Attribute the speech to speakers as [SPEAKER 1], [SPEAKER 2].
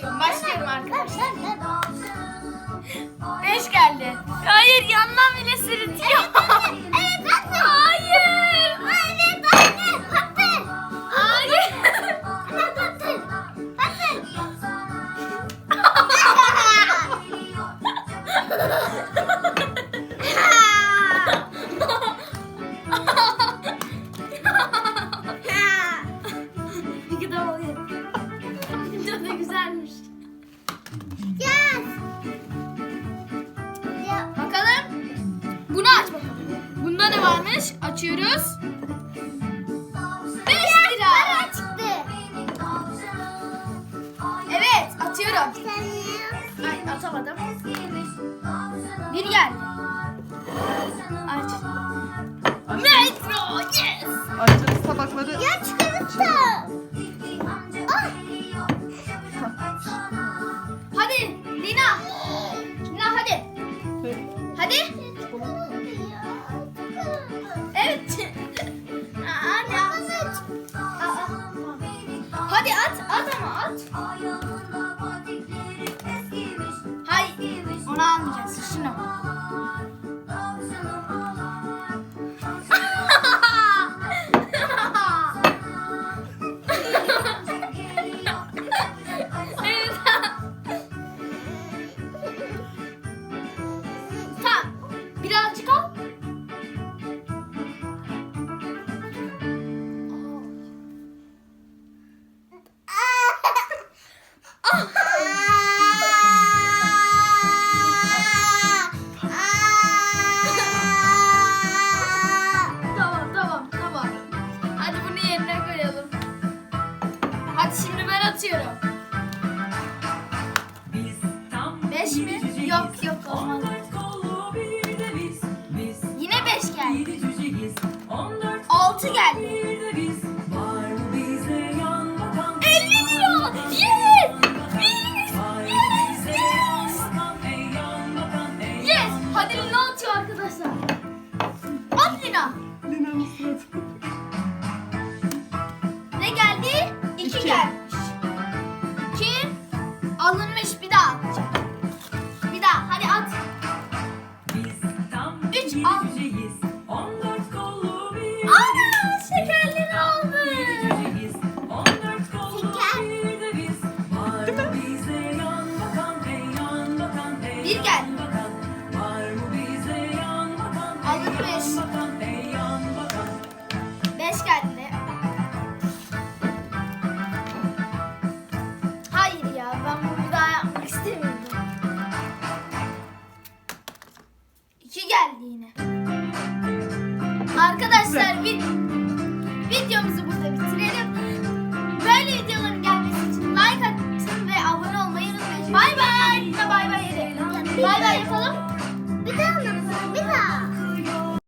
[SPEAKER 1] atıyorum. Başlıyorum arkadaşlar. Beş geldi. Hayır yandan bile sırıtıyor. Açıyoruz. 5 lira.
[SPEAKER 2] Para çıktı.
[SPEAKER 1] Evet atıyorum. Ay atamadım. Bir geldi. Aç. Metro yes.
[SPEAKER 3] Açtığınız tabakları
[SPEAKER 2] Ya çıkarttı. Ah.
[SPEAKER 1] Hadi Lina. Lina Hadi at at ama at. Atıyorum. Beş mi? Yok yok olmaz. Yine beş geldi. Altı geldi. 50 lira. Yes. Yes. Yes. Yes. Yes. Hadi Lina atıyor arkadaşlar. At Lina.
[SPEAKER 3] Lina'nın suratı.
[SPEAKER 1] Al. Bay bay yapalım.